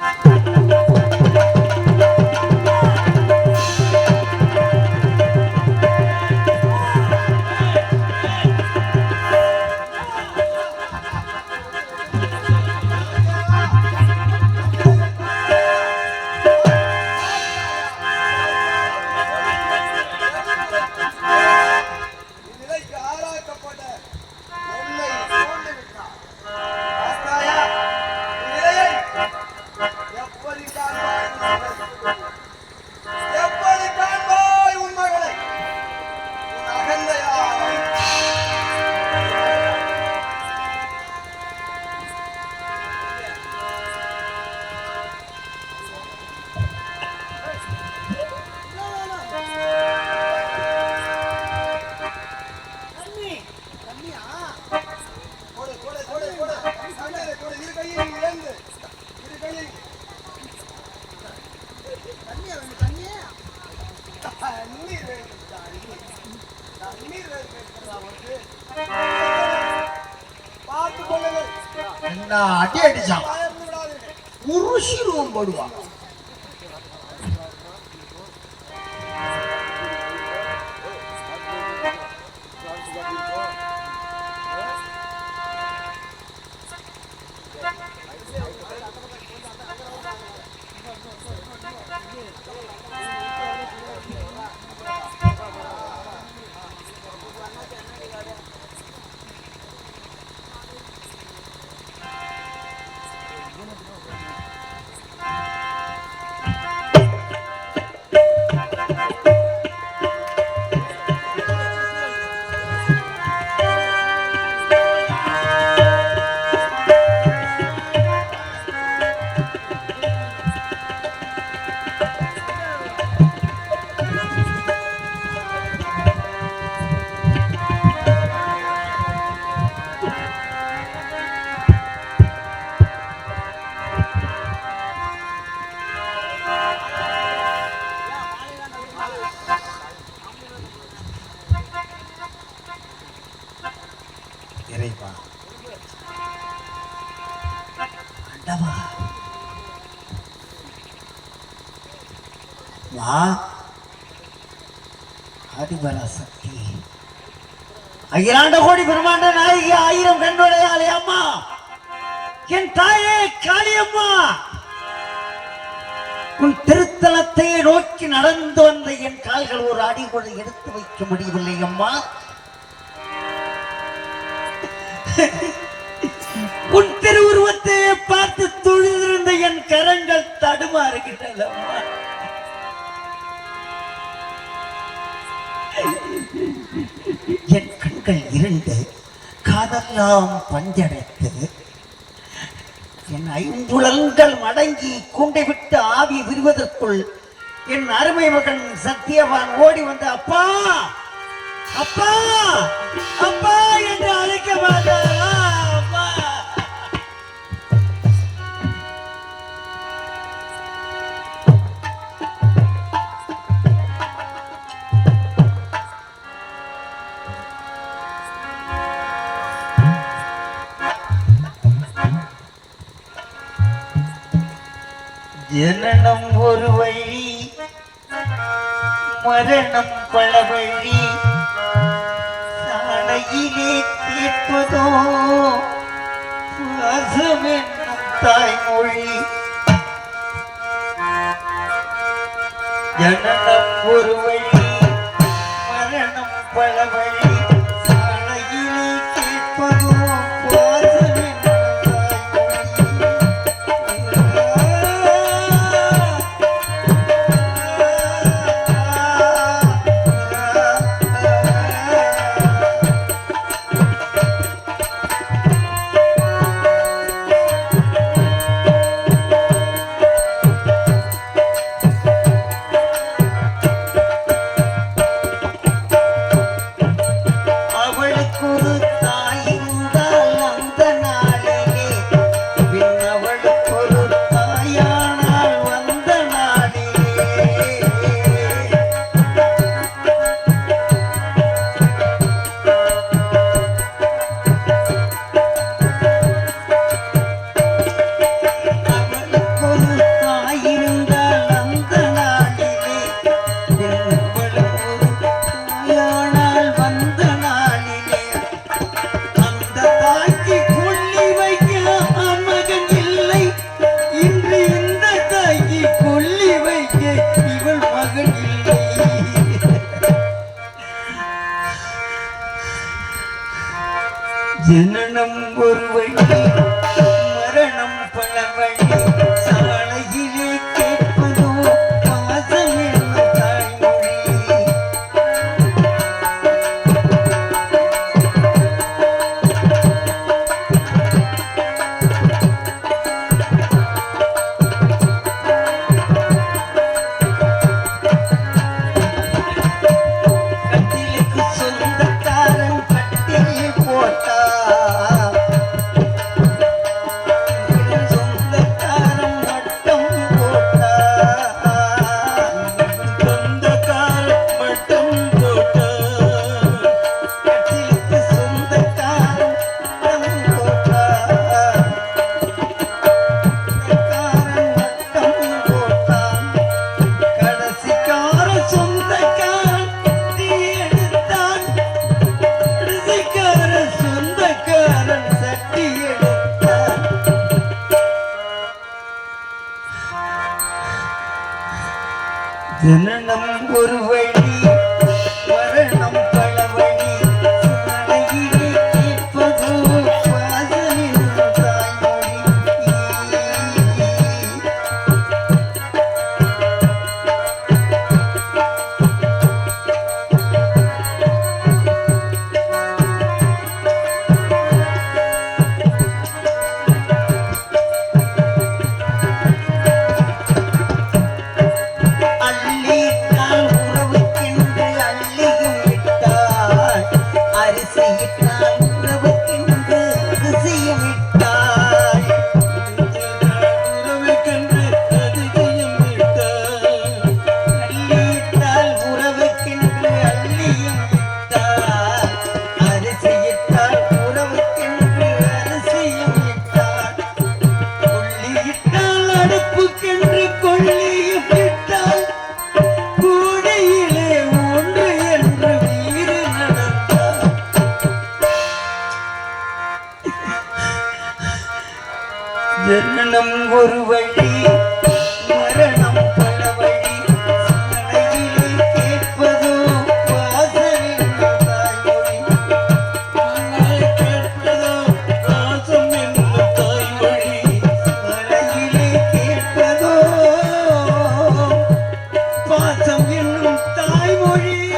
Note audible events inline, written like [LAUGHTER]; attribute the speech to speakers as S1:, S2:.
S1: Thank [LAUGHS] you. தண்ணீர் தண்ணீர். கொள்ளுங்கள்.
S2: என்ன அடி அடிச்சான். உருசிருவம் போடுவான் ஆண்டவா வா ஆதிபர சக்தி அகிலாண்ட கோடி பிரம்மாண்ட நாயகி ஆயிரம் கண்ணுடையாளே அம்மா. என் தாயே காளியம்மா. உன் திருத்தலத்தை நோக்கி நடந்து வந்த என் கால்கள் ஒரு அடி கூட எடுத்து வைக்க முடியவில்லை அம்மா. உன் திருவுருவத்தை கண்கள் இரண்டு காதெல்லாம் பஞ்சடைத்து என் ஐம்புலன்கள் மடங்கி கூண்டை விட்டு ஆவி விரிவதற்குள் என் அருமை மகன் சத்தியவான் ஓடி வந்து அப்பா! அப்பா! அப்பா! என்று அழைக்க மாட்டாரா? ஜனனம் ஒரு வழி மரணம் பல வழி. சாலையிலே கேட்பதோ சுவாசம் என்னும் தாய்மொழி. ஜனனம் ஒரு வழி மரணம் பல வழி. ஜனனம் ஒரு வழி மரணம் பல வழி. ஜனனம் ஒரு வழி. ஒரு வழி. மரணம் பல வழி. கேட்பதோ கேட்பதோ பாசம் என்ற தாய்மொழி. மனதிலே கேட்பதோ தாய்மொழி.